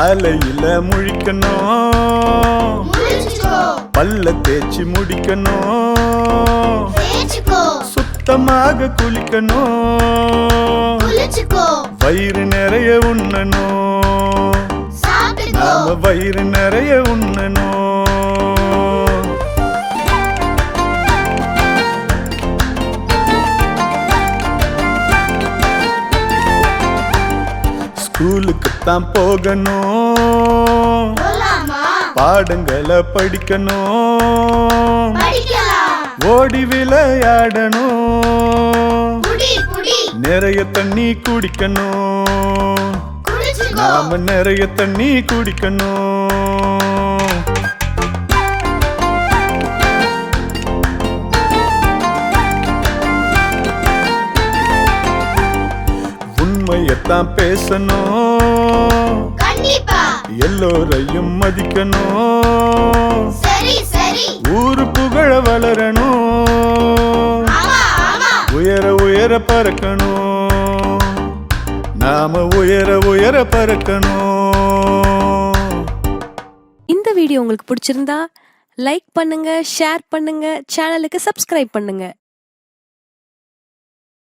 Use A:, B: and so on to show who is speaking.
A: காலையில முழிக்கணும். பல்ல தேய்ச்சி முடிக்கணும். சுத்தமாக குளிக்கணும். வயிறு நிறைய உண்ணணும். நாம வயிறு நிறைய உண்ணணும். ஸ்கூலுக்கு தான் போகணும் பாடங்களை படிக்கணும். ஓடி விளையாடணும். நிறைய தண்ணி குடிக்கணும். நாம நிறைய தண்ணி குடிக்கணும். உண்மையத்தான் பேசணும். எல்லோரையும் மதிக்கணும்.
B: சரி சரி.
A: ஊரு புகழ வளரணும். உயர உயர பறக்கணும். நாம உயர உயர பறக்கணும்.
C: இந்த வீடியோ உங்களுக்கு பிடிச்சிருந்தா லைக் பண்ணுங்க ஷேர் பண்ணுங்க சேனலுக்கு சப்ஸ்கிரைப் பண்ணுங்க.